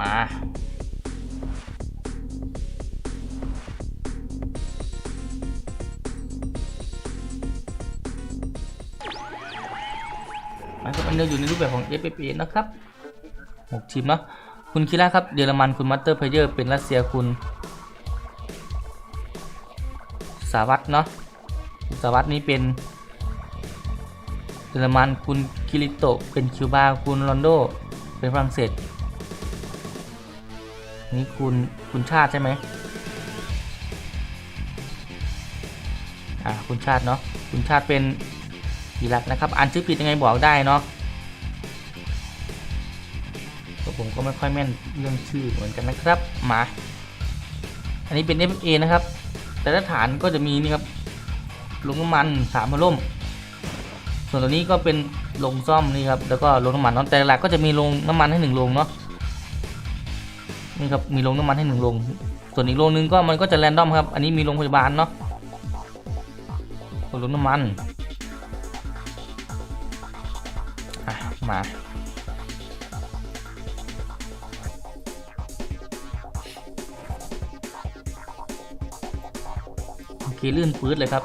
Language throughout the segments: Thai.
มามันก็เป็นเนื้ออยู่ในรูปแบบของ f f a นะครับหกทีมเนาะคุณคิระครับเยอรมันคุณมัตเตอร์เพเยอร์เป็นรัสเซียคุณ สาวัตเนาะสาวัตนี้เป็นเยอรมันคุณคิริโตเป็นคิวบาคุณรอนโดเป็นฝรั่งเศส นี่คุณคุณชาติใช่ไหมอ่าคุณชาติเนาะคุณชาติเป็นอิรักนะครับอ่านชื่อผิดยังไงบอกได้เนาะผมก็ไม่ค่อยแม่นเรื่องชื่อเหมือนกันนะครับมาอันนี้เป็น FA นะครับ แต่ละฐานก็จะมีนี่ครับลงน้ำมันสามพัดลมส่วนตัวนี้ก็เป็นลงซ่อมนี่ครับแล้วก็ลงน้ำมันเนาะแต่หลักก็จะมีลงน้ำมันให้หนึ่งลงเนาะ นี่ครับมีลงน้ำมันให้หนึ่งลง ส่วนอีกลงหนึงก็มันก็จะแรนดอมครับ อันนี้มีโรงพยาบาลเนาะลงน้ำมันมาโอเคลื่นปื๊ดเลยครับ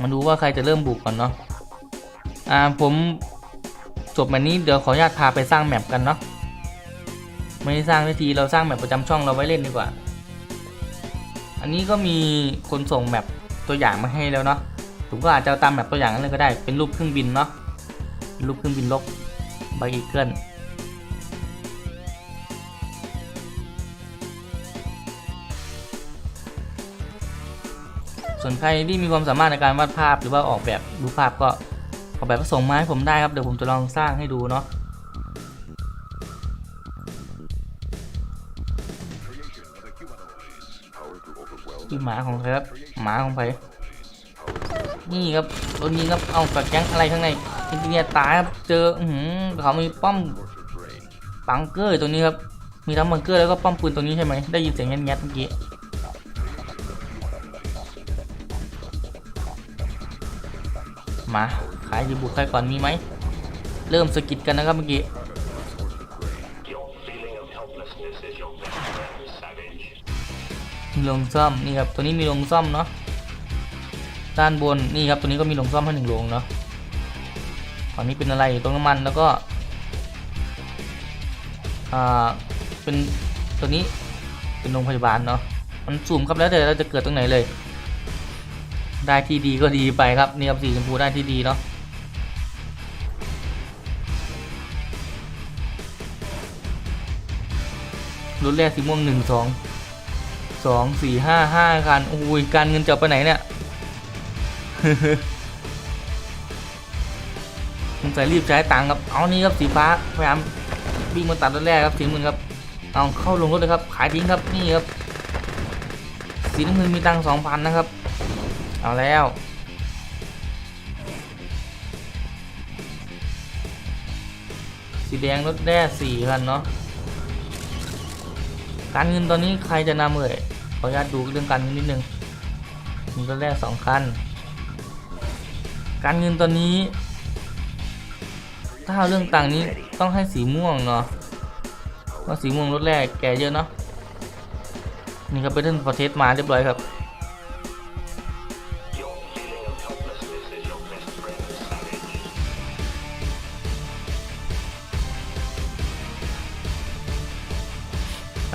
มาดูว่าใครจะเริ่มบุกก่อนเนาะอ่าผมจบแบบนี้เดี๋ยวขออนุญาตพาไปสร้างแมปกันเนาะ ไม่ได้สร้างทันทีเราสร้างแมปประจำช่องเราไว้เล่นดีกว่า อันนี้ก็มีคนส่งแมปตัวอย่างมาให้แล้วเนาะผมก็อาจจะตามแมปตัวอย่างนั้นเลยก็ได้เป็นรูปเครื่องบินเนาะรูปเครื่องบินลบใบอีเกิลส่วนใครที่มีความสามารถในการวาดภาพหรือว่าออกแบบรูปภาพก็ออกแบบมาส่งมาให้ผมได้ครับเดี๋ยวผมจะลองสร้างให้ดูเนาะ ที่หมาของใครครับหมาของใครนี่ครับตัวนี้ครับเอากัดแก๊งอะไรข้างในอินเดียตายครับเจออืเขามีป้อมบังเกอร์ตัวนี้ครับมีทั้งบังเกอร์แล้วก็ป้อมปืนตัวนี้ใช่ไหมได้ยินเสียงแงดๆเมื่อกี้มาขายดีบุกใครก่อนมีไหมเริ่มสกิดกันนะครับเมื่อกี้ มีลงซ่อมนี่ครับตัวนี้มีลงซ่อมเนาะด้านบนนี่ครับตัวนี้ก็มีลงซ่อมให้หนึ่งลงเนาะฝั่งนี้เป็นอะไรตรงน้ำมันแล้วก็อ่าเป็นตัวนี้เป็นโรงพยาบาลเนาะมันสูมครับแล้วแต่เราจะเกิดตรงไหนเลย ได้ที่ดีก็ดีไปครับนี่ครับสีชมพูได้ที่ดีเนาะรุ่นแรกสีม่วงหนึ่งสอง สองสี่ห้าห้าคันโอ้ยการเงินจะเอาไปไหนเนี่ยสงสัยรีบใช้ตังค์ครับ เอานี่ครับสีฟ้าพยายามวิ่งมาตัดรถแรกครับสีน้ำเงินครับ เอาเข้าลงรถเลยครับ ขายทิ้งครับนี่ครับ สีน้ำเงินมีตังค์สองพันนะครับ เอาแล้วสีแดงรถแร่สี่คันเนาะ การเงินตอนนี้ใครจะนำเอ่ยขออนุญาตดูเรื่องการเงินนิดนึงมีรถแรกสองคัน การเงินตอนนี้ ถ้าเรื่องต่างนี้ต้องให้สีม่วงเนาะเพราะสีม่วงรถแรกแกเยอะเนาะนี่ครับไปท่านพอเทสมาเรียบร้อยครับ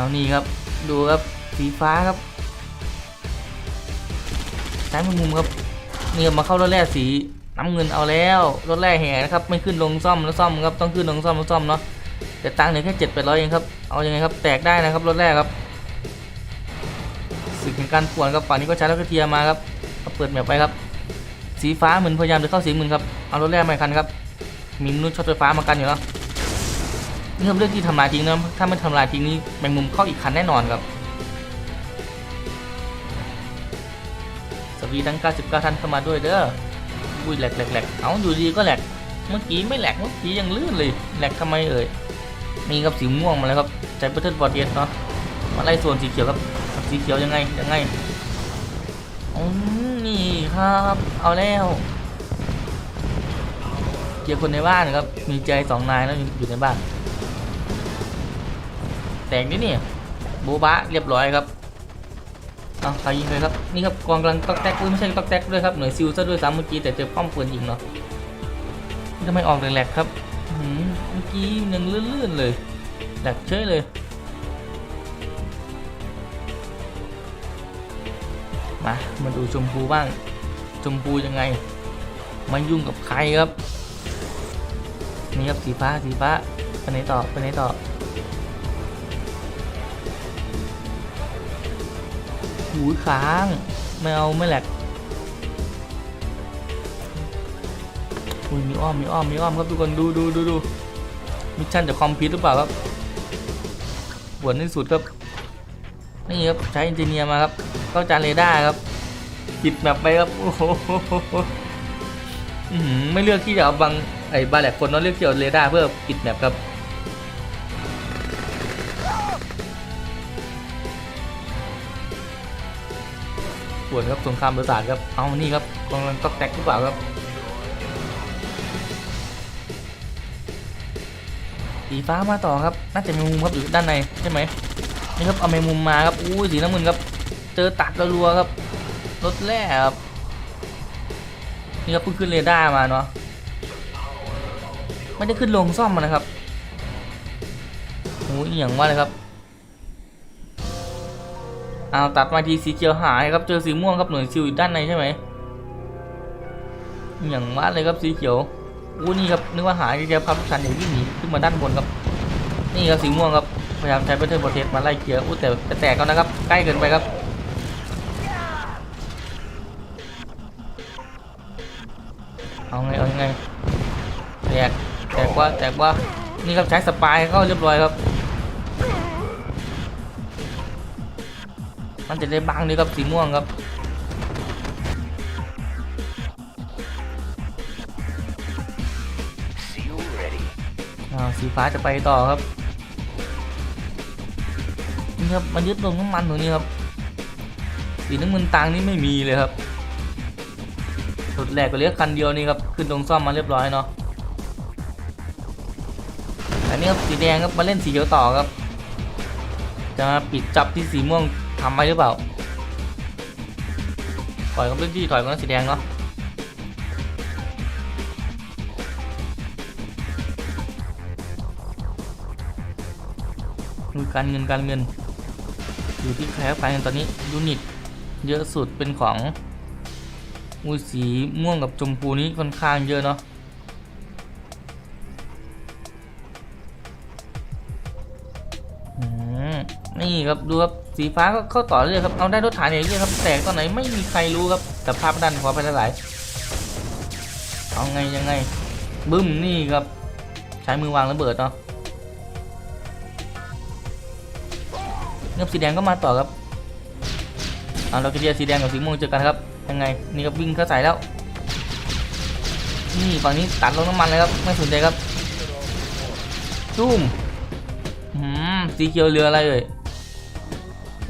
เอานี่ครับ ดูครับสีฟ้าครับซ้ายมือมุมครับนี่ครับมาเข้ารถแรกสีน้ำเงินเอาแล้วรถแรกแห่นะครับไม่ขึ้นลงซ่อมแล้วซ่อมครับต้องขึ้นลงซ่อมแล้วซ่อมเนาะแต่ตังค์เหลือแค่เจ็ดแปดร้อยเองครับเอายังไงครับแตกได้นะครับรถแรกครับสึกแห่งการป่วนครับฝั่งนี้ก็ใช้แล้วก็เทียร์มาครับเปิดแมปไปครับ สีฟ้าเหมือนพยายามจะเข้าสีเหมือนครับเอารถแรกมาคันครับมีมนุษย์ช็อตไฟฟ้ามากันอยู่แล้ว เนี่ครับเรื่องที่ทำลายทิ้งนะถ้าไม่ทำลายทิ้งนี่แมงมุมเข้าอีกคันแน่นอนครับสวีทั้ง 99 ท่านเข้ามาด้วยเด้ออุ้ยแหลกแหลกแหลกเอาอยู่ดีก็แหลก เมื่อกี้ไม่แหลกเมื่อกี้ยังลื่นเลยแหลกทำไมเอ่ยนี่ครับสีม่วงมาแล้วครับใจเบอร์เทิลบอดเดสเนาะมาไล่ส่วนสีเขียวครับสีเขียวยังไงยังไงอืมนี่ครับ เอาแล้วเกียร์คนในบ้านครับ มีใจสองนายแล้วอยู่ในบ้าน แตกนี่นี่โบบะเรียบร้อยครับเอาใครยิงเลยครับนี่ครับกองกำลังตอกแตกอุ้ยไม่ใช่ตอกแตกด้วยครับหน่วยซิลซะด้วยซ้ำเมื่อกี้แต่เจอป้อมปืนยิงเนาะทำไมออกแหลกๆครับเมื่อกี้ยังลื่นๆเลยแหลกเฉยเลยมามาดูชมพูบ้างชมพูยังไงไมายุ่งกับใครครับนี่ครับสีฟ้าสีฟ้าไปไหนต่อไปไหนต่อ หูค้าง ไม่เอาไม่แหลกอุ้ยมีอ้อมมีอ้อมมีอ้อมครับทุกคนดูดูดูดูมิชชั่นจากคอมพิวหรือเปล่าครับปวดที่สุดครับนี่ครับใช้อินจิเนียร์มาครับเข้าจานเรดาร์ครับปิดแบบไปครับโอ้โหไม่เลือกที่จะเอาบังไอ้บาแหลกคนเนาะเลือกที่จะเอาเรดาร์เพื่อปิดแบบครับ ปวดครับสงครามประสาทครับ เอานี่ครับกำลังตอกแตกหรือเปล่าครับสีฟ้ามาต่อครับ น่าจะมีมุมครับอยู่ด้านในใช่ไหมนี่ครับเอาแมมุมมาครับอู้ยสีน้ำเงินครับ เจอตัดรัวครับรถแร่ครับนี่ครับเพิ่งขึ้นเรดาร์มาเนาะไม่ได้ขึ้นลงซ่อมมานะครับโอ้ยอย่างว่าเลยครับ เอาตัดมาทีสีเขียวหายครับเจอสีม่วงครับหน่วยซิลอยู่ด้านในใช่ไหมอย่างว่าเลยครับสีเขียวอู้นี่ครับนึกว่าหายจะพับชันอย่างวิ่งหนีขึ้นมาด้านบนครับ นี่ครับสีม่วงครับพยายามใช้แพทเทิร์นโปรเทสมาไล่เคลียร์อู้แต่แต่แตกแล้วนะครับ ใกล้เกินไปครับเอาไงเอาไงแตกแตกว่าแตกว่านี่ครับใช้สปายเข้าเรียบร้อยครับ มันจะได้บังนี่ครับสีม่วงครับสีฟ้าจะไปต่อครับนี่ครับมันยึดลงน้ำมันตรงนี้ครับสีน้ำเงินตังนี่ไม่มีเลยครับสุดแหลกก็เลือคันเดียวนี่ครับขึ้นตรงซ่อมมาเรียบร้อยเนาะอันนี้ครับสีแดงครับมาเล่นสีเขียวต่อครับ จะมาปิดจับที่สีม่วง ทำไว้หรือเปล่าถอยกับเล่นที่ถอยกับสีแดงเนาะดูการเงินการเงิน อยู่ที่ใครครับการเงินตอนนี้ยูนิตเยอะสุดเป็นของมูสีม่วงกับชมพูนี้ค่อนข้างเยอะเนาะอืมนี่ครับดูครับ สีฟ้าก็เข้าต่อเลยครับเอาได้รถถังอย่างนี้ครับแตกตอนไหนไม่มีใครรู้ครับแต่ภาพด้านขวาไปหลายๆเอาไงยังไงบึ้มนี่ครับใช้มือวางระเบิดเนาะเงือบสีแดงก็มาต่อครับเอาเราจะเรียสีแดงกับสีม่วงเจอกันครับยังไงนี่ครับวิ่งเข้าใส่แล้วนี่ฝั่งนี้ตัดลงน้ำมันเลยครับไม่สนใจครับตุ้มหืมสีเขียวเรืออะไรเอ่ย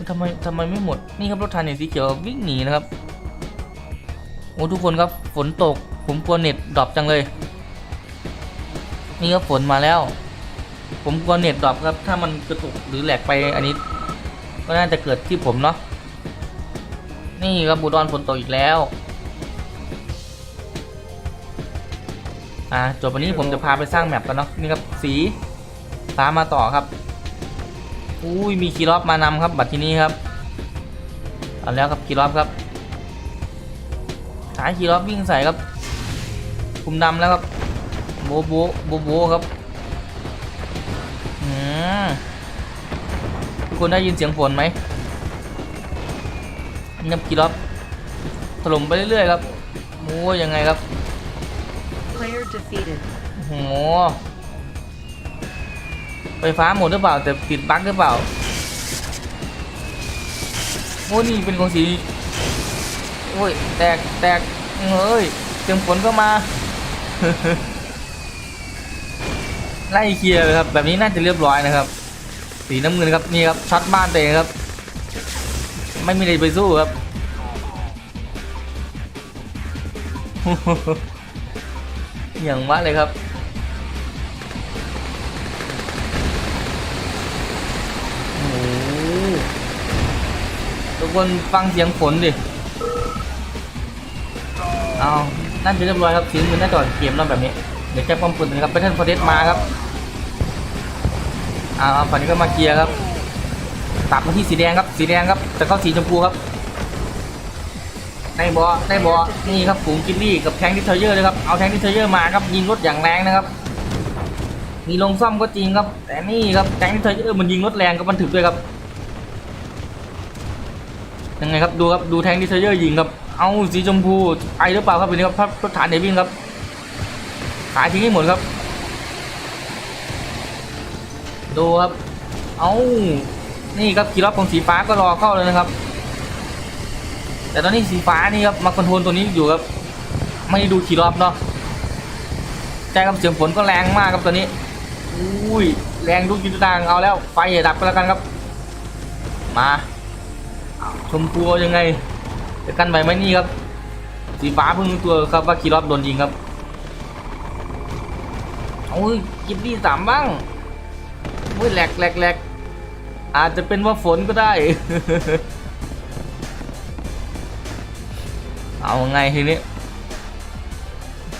ทำไมทำไมไม่หมด นี่ครับรถทันเนี่ยสีเขียววิ่งหนีนะครับ โอ้ทุกคนครับฝนตกผมกลัวเน็ตดรอปจังเลย นี่ครับฝนมาแล้ว ผมกลัวเน็ตดรอปครับ ถ้ามันกระตุกหรือแหลกไปอันนี้ ก็น่าจะเกิดที่ผมเนาะ นี่ครับบูดอนฝนตกอีกแล้ว อ่าจบวันนี้ผมจะพาไปสร้างแมปกันเนาะ นี่ครับสีฟ้ามาต่อครับ อุ้ยมีคีรอฟมานำครับ บัตรที่นี้ครับเอาแล้วครับคีรอฟครับสายคีรอฟวิ่งใส่ครับ คุมดำแล้วครับโบโบโบโบครับอืมทุกคนได้ยินเสียงฝนไหมเงียบกีรอบถล่มไปเรื่อยๆครับโอ้ยยังไงครับ Player defeated. โอ้โห ไฟฟ้าหมดหรือเปล่าแต่ติดบั๊กหรือเปล่าโอ้นี่เป็นของสีโอ้ยแตกแตกเฮ้ยเสียงฝนก็มาไล่เคลียร์เลยครับแบบนี้น่าจะเรียบร้อยนะครับ สีน้ำเงินครับนี่ครับช็อตบ้านเตะครับ ไม่มีอะไรไปสู้ครับอย่างว่าเลยครับ คนฟังเสียงฝนดิ เอานั่นจะเรียบร้อยครับสีมือหน้าจอเกมแล้วแบบนี้ เดี๋ยวแจ็คป้อมปืนนะครับไปท่านฟอเดสมาครับเอาฝั่งนี้ก็มาเคลียร์ครับ ตัดมาที่สีแดงครับ สีแดงครับจะเข้าสีชมพูครับได้บอได้บอนี่ครับฝูงกินลี่กับแทงดิเทเยอร์เลยครับ เอาแทงดิเทเยอร์มาครับยิงรถอย่างแรงนะครับ มีลงซ่อมก็จริงครับ แต่นี่ครับแทงดิเทเยอร์มันยิงรถแรงกับมันถึกด้วยครับ ยังไงครับดูครับดูแทงดิเทเยอร์ยิงครับเอาสีชมพูไปหรือเปล่าครับเป็นนี้ครับรถฐานเดวินครับขายทิ้งให้หมดครับ ดูครับ เอานี่ครับกีรอบของสีฟ้าก็รอเข้าเลยนะครับ แต่ตอนนี้สีฟ้านี่ครับมาคอนโทรลตัวนี้อยู่ครับ ไม่ดูขี่รอบเนาะใจกับเสียงฝนก็แรงมากครับตอนนี้อุ้ยแรงทุกยุทธทางเอาแล้วไฟอย่าดับก็แล้วกันครับ มา ชมพูเอายังไงจะกันไหวไหมนี่ครับ สีฟ้าเพิ่งรู้ตัวครับว่าขี่รอบโดนยิงครับโอ้ยกิบดีสามบ้างอุ้ยแหลกแหลกแหลกอาจจะเป็นว่าฝนก็ได้ เอาไงทีนี้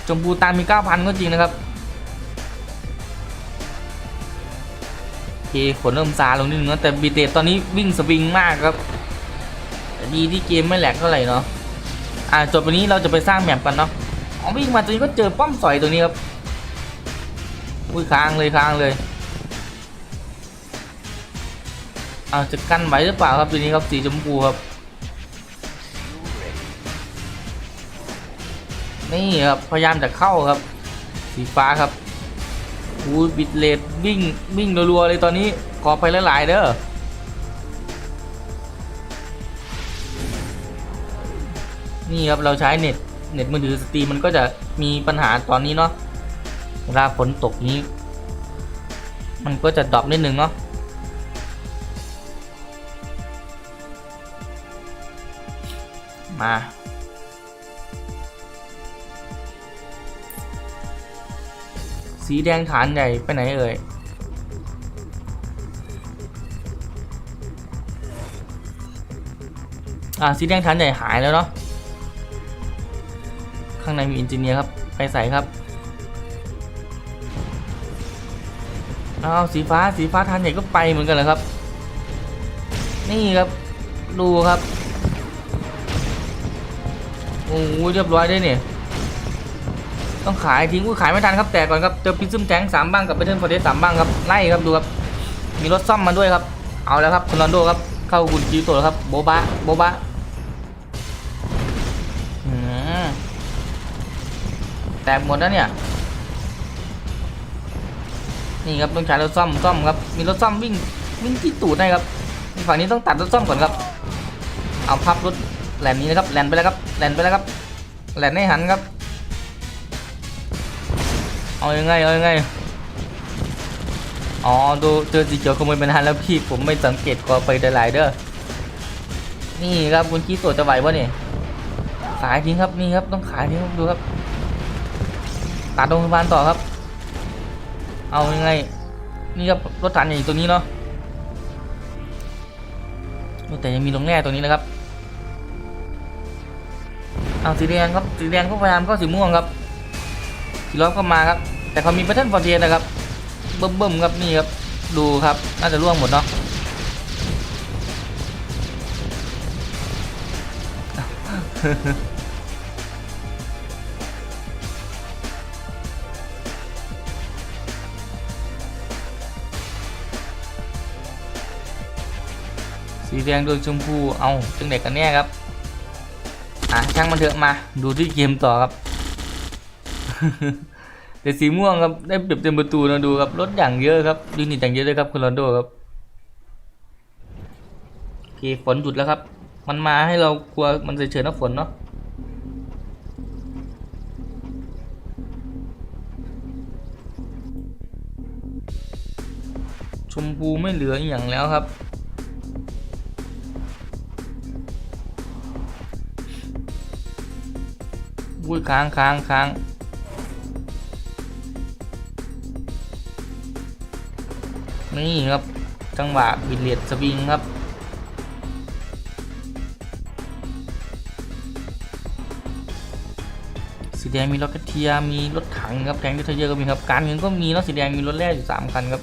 ชมพูตามมี 9,000 ก็จริงนะครับโอเคฝนเริ่มซาลงนิดนึงแต่บีเตตตอนนี้วิ่งสวิงมากครับ ดีที่เกมไม่แหลกเท่าไหร่เนาะอ่าจบวันนี้เราจะไปสร้างแมปกันเนาะอ๋อวิ่งมาตรงนี้ก็เจอป้อมสอยตรงนี้ครับอุ้ยค้างเลยค้างเลยเอาจะกั้นไหวหรือเปล่าครับตัวนี้ครับสีชมพูครับนี่ครับพยายามจะเข้าครับ สีฟ้าครับอูบิดเลดวิ่งวิ่งรัวๆเลยตอนนี้ขอไปหลายๆเด้อ นี่ครับเราใช้เน็ตเน็ตมือถือสตรีมมันก็จะมีปัญหาตอนนี้เนาะเวลาฝนตกนี้ มันก็จะดรอปนิดนึงเนาะมาสีแดงฐานใหญ่ไปไหนเอ่ย อ่าสีแดงฐานใหญ่หายแล้วเนาะ ข้างในมีอินจิเนียร์ครับ ไปใส่ครับเอาสีฟ้าสีฟ้าฐานใหญ่ก็ไปเหมือนกันเลยครับ นี่ครับดูครับโอ้โหเรียบร้อยได้เนี่ยต้องขายทิ้งอุ้ขายไม่ทันครับแต่ก่อนครับเจอพิซซึมแทงสามบ้างกับเบเทิลฟอร์เดสสามบ้างครับไล่ครับดูครับมีรถซ่อมมาด้วยครับ เอาแล้วครับคุณรอนโดครับเข้ากุนจิโตแล้วครับโบบะโบบะ แตกหมดแล้วเนี่ย นี่ครับต้องใช้รถซ่อมซ่อมครับ มีรถซ่อมวิ่งวิ่งที่ตูดได้ครับฝั่งนี้ต้องตัดรถซ่อมก่อนครับ เอาพับรถแลนนี้นะครับแลนไปแล้วครับแลนไปแล้วครับแลนให้หันครับ เอายังไงเอายังไงอ๋อดูเจอสีเขียวขโมยเป็นทันแล้วพี่ผมไม่สังเกตกอไปหลายเด้อนี่ครับคุณคิดตัวจะไหววะเนี่ยขายทิ้งครับนี่ครับต้องขายทิ้งครับดูครับ ตัดโรงพยาบาลต่อครับ เอายังไง นี่ครับรถถังอย่างตัวนี้เนาะแต่ยังมีลงแร่ตัวนี้นะครับ เอาสีแดงครับ สีแดงก็พยายามเข้าสีม่วงครับ สีล้อมก็มาครับ แต่เขามีแพทเทิร์นฟอร์เทียนะครับ เบิ่มๆครับนี่ครับ ดูครับ น่าจะร่วงหมดเนาะ สีแดงโดยชมพู เอาจังเด็กกันแน่ครับ อะช่างมันเถอะมา ดูที่เกมต่อครับ แต่สีม่วงครับได้เปรียบเต็มประตูนะดูครับรถอย่างเยอะครับยูนิตอย่างเยอะเลยครับคุณโรนโดครับโอเคฝนหยุดแล้วครับ มันมาให้เรากลัวมันเฉยๆนะฝนเนาะชมพูไม่เหลืออย่างแล้วครับ อุ้ยค้างค้างค้างนี่ครับ จังหวะบิลเลียดสวิงครับ สีแดงมีรถกระเทียมมีรถถังครับแทงที่เทเยอร์ก็มีครับ การเงินก็มีรถสีแดงมีรถแร่อยู่สามคันครับ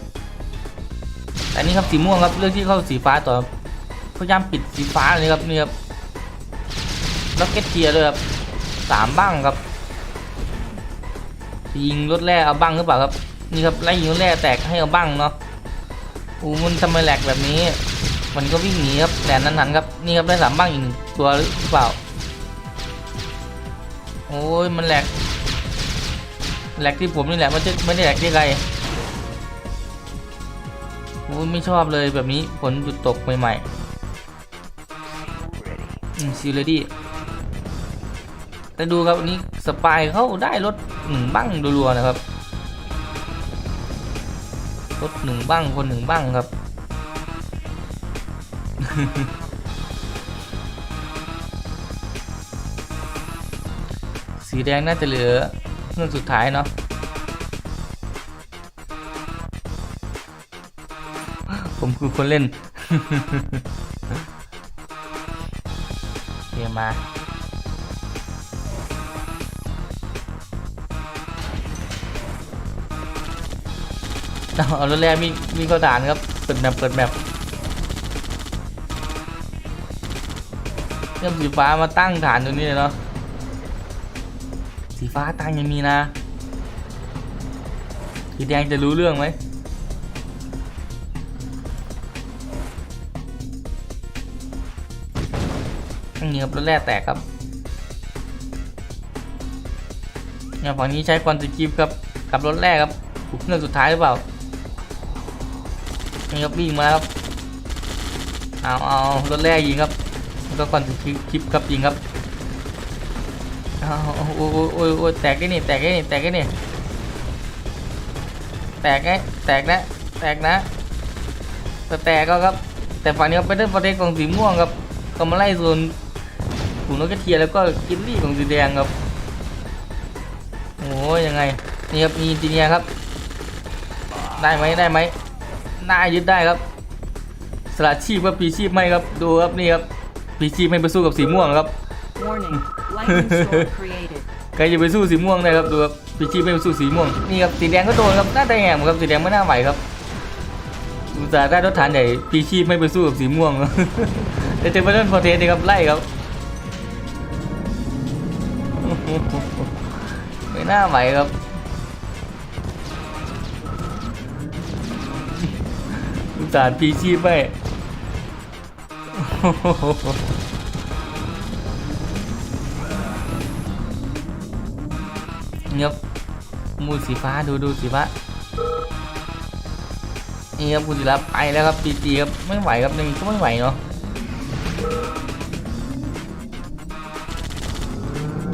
แต่นี่ครับสีม่วงครับเรื่องที่เข้าสีฟ้าต่อพยายามปิดสีฟ้าเลยครับนี่ครับล็อกเก็ตเทียร์เลยครับ สามบ้างครับยิงรถแร่เอาบ้างหรือเปล่าครับนี่ครับไล่ยิงรถแร่แตกให้เอาบ้างเนาะอู้มันทำไมแหลกแบบนี้ มันก็วิ่งหนีครับแต่นั้นหันครับนี่ครับได้สามบ้างอีกหนึ่งตัวหรือเปล่า โอ้ยมันแหลกแหลกที่ผมนี่แหละมันจะไม่ได้แหลกที่ใครโอ้ยไม่ชอบเลยแบบนี้ฝนหยุดตกใหม่ๆอืมซิลเลดี้ แต่ดูครับอันนี้สปายเขาได้รถหนึ่งบ้างรัวๆนะครับรถหนึ่งบ้างคนหนึ่งบ้างครับ สีแดงน่าจะเหลือเรื่องสุดท้ายเนาะผมคือคนเล่นเดี๋ยวมา เอารถแรกมีมีข้าวสารครับเปิดแมปเปิดแมปเรื่องสีฟ้ามาตั้งฐานตรงนี้เลยเนาะสีฟ้าตั้งยังมีนะสีแดงจะรู้เรื่องไหมอันนี้ครับรถแร่แตกครับเนี่ยฝั่งนี้ใช้ควันสกิปครับกับรถแรกครับเครื่องสุดท้ายหรือเปล่า นี่ครับวิ่งมาครับเอาเอารถแรกยิงครับแล้วก็ควันสกิปครับยิงครับอ้าโอ้ยโอ้ยโอ้ยแตกได้นี่แตกได้นี่แตกได้นี่แตกไงแตกนะแตกนะแต่แตกก็ครับ แต่ฝั่งนี้ครับเป็นเรื่องประเด็นของสีม่วงครับก็มาไล่ส่วนขุนนกกระเทียแล้วก็กินลี่ของสีแดงครับโอ้ยยังไงนี่ครับมีจีเนียครับ ได้ไหมได้ไหม น่ายึดได้ครับสละชีพครับปีชีพไม่ครับดูครับนี่ครับปีชีพไม่ไปสู้กับสีม่วงครับ Warning. Lightning storm created. ใครจะไปสู้สีม่วงได้ครับดูครับพีชีไม่ไปสู้สีม่วงนี่ครับสีแดงก็โดนครับน่าจะแหงครับสีแดงไม่น่าไหวครับอุตส่าห์ได้รถฐานใหญ่พีชีไม่ไปสู้กับสีม่วงแต่เจอไปเล่นฟอร์เทสครับไล่ครับไม่น่าไหวครับ สาห์พีชีไม่นี่ครับมูสีฟ้าดูดูสีฟ้านี่ครับคุณศิลาไปแล้วครับจีจีครับไม่ไหวครับหนึ่งก็ไม่ไหวเนาะ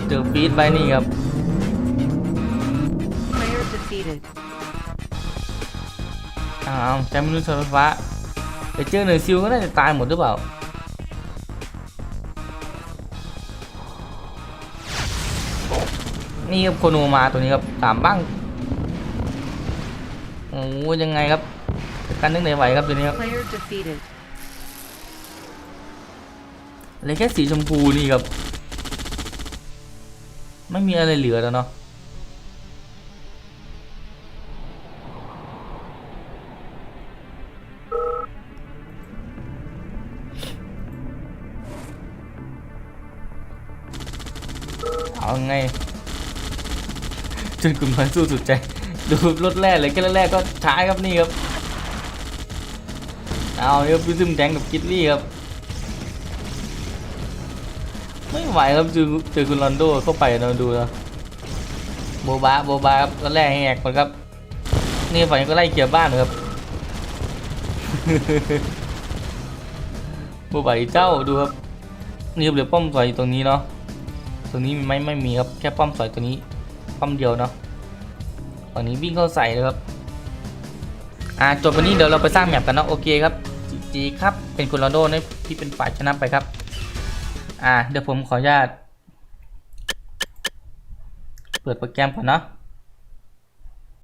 เจอฟีดไปนี่ครับ อ้าวใช้มนุษย์ไฟฟ้าไปเจอหน่วยซิลก็น่าจะตายหมดหรือเปล่านี่ครับโคโนมาตัวนี้ครับสามบ้างโอ้ยังไงครับจัดการนึกไหนไหวครับตัวนี้ครับ Player defeated. เหลยแค่สีชมพูนี่ครับ ไม่มีอะไรเหลือแล้วเนาะ ไง จนกลุ่มพันสู้สุดใจ ดูรถแรกเลยแค่รถแรกก็ช้าครับนี่ครับ เอาเดี๋ยวพิซึมแดงกับกิตลี่ครับ ไม่ไหวครับเจอเจอคุณลอนโดเข้าไปเราดูนะโบบาโบบาครับตอนแรกแหกหมดครับ นี่ฝั่งนี้ก็ไล่เกี่ยวบ้านครับโบบาอีเจ้าดูครับนี่ครับเหลือป้อมสอยอยู่ตรงนี้เนาะ ตัวนี้มีไหมไม่มีครับแค่ป้อมสอยตัวนี้ป้อมเดียวเนาะฝั่งนี้วิ่งเข้าใส่เลยครับอ่าจบวันนี้เดี๋ยวเราไปสร้างแมปกันเนาะโอเคครับจีครับเป็นคุณโรนโดนะที่เป็นฝ่ายชนะไปครับ อ่าเดี๋ยวผมขออนุญาต เปิดโปรแกรมก่อนเนาะ